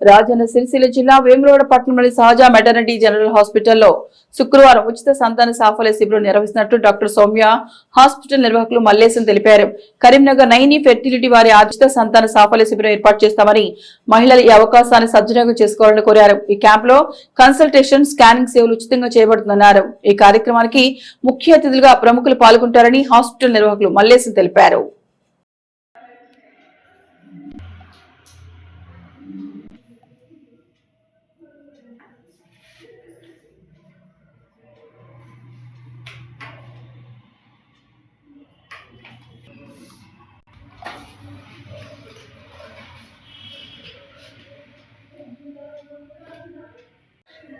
రాజన్న సిరిసిల్ల జిల్లా వేములవాడ పట్టణంలోని సహజ మెటర్నిటీ జనరల్ హాస్పిటల్లో శుక్రవారం ఉచిత సంతాన సాఫల్య శిబిరం నిర్వహిస్తున్నట్టు డాక్టర్ సౌమ్య హాస్పిటల్ నిర్వాహకులు మల్లేశం తెలిపారు. కరీంనగర్ నైని ఫెర్టిలిటీ వారి ఉచిత సంతాన సాఫల్య శిబిరం ఏర్పాటు చేస్తామని మహిళలు ఈ అవకాశాన్ని సద్వినియోగం చేసుకోవాలని కోరారు. ఈ క్యాంప్లో కన్సల్టేషన్ స్కానింగ్ సేవలు ఉచితంగా చేయబడుతుందన్నారు. ఈ కార్యక్రమానికి ముఖ్య అతిథులుగా ప్రముఖులు పాల్గొంటారని హాస్పిటల్ నిర్వాహకులు మల్లేశం తెలిపారు.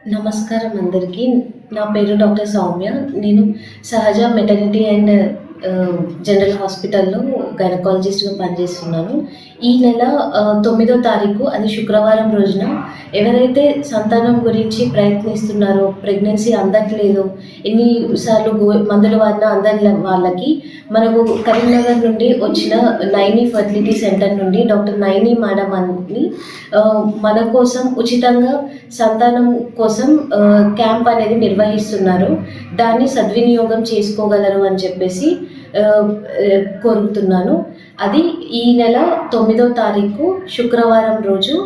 నమస్కారం అందరికీ. నా పేరు డాక్టర్ సౌమ్య. నేను సహజ మెటర్నిటీ అండ్ జనరల్ హాస్పిటల్లో గైనకాలజిస్ట్గా పనిచేస్తున్నాను. ఈ నెల తొమ్మిదో తారీఖు అది శుక్రవారం రోజున. ఎవరైతే సంతానం గురించి ప్రయత్నిస్తున్నారో ప్రెగ్నెన్సీ అందట్లేదు ఎన్నిసార్లు గో- మందులు వాడినా అందని వాళ్ళకి. మనకు కరీంనగర్ నుండి వచ్చిన నైని ఫర్టిలిటీ సెంటర్ నుండి డాక్టర్ నైని మేడం అని మన కోసం ఉచితంగా సంతానం కోసం క్యాంప్ అనేది నిర్వహిస్తున్నారు. దాన్ని సద్వినియోగం చేసుకోగలరు అని చెప్పేసి కోరుతున్నాను. అది ఈ నెల తొమ్మిదో తారీఖు శుక్రవారం రోజు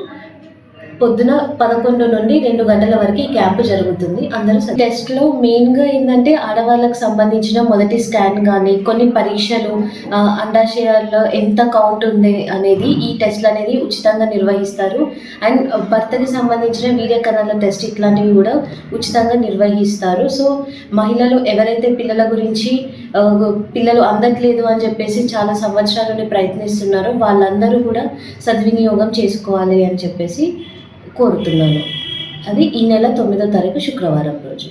పొద్దున పదకొండు నుండి రెండు గంటల వరకు ఈ క్యాంపు జరుగుతుంది. అందరూ స- టెస్ట్లో మెయిన్గా ఏంటంటే ఆడవాళ్ళకి సంబంధించిన మొదటి స్కాన్ కానీ కొన్ని పరీక్షలు అండాశయాల్లో ఎంత కౌంట్ ఉంది అనేది ఈ టెస్ట్లు అనేది ఉచితంగా నిర్వహిస్తారు. అండ్ భర్తకి సంబంధించిన వీర్య కణాల టెస్ట్ ఇట్లాంటివి కూడా ఉచితంగా నిర్వహిస్తారు. సో మహిళలు ఎవరైతే పిల్లల గురించి పిల్లలు అందట్లేదు అని చెప్పేసి చాలా సంవత్సరాల నుండి ప్రయత్నిస్తున్నారో వాళ్ళందరూ కూడా సద్వినియోగం చేసుకోవాలి అని చెప్పేసి కోరుతున్నాను. అది ఈ నెల తొమ్మిదో తారీఖు శుక్రవారం రోజు.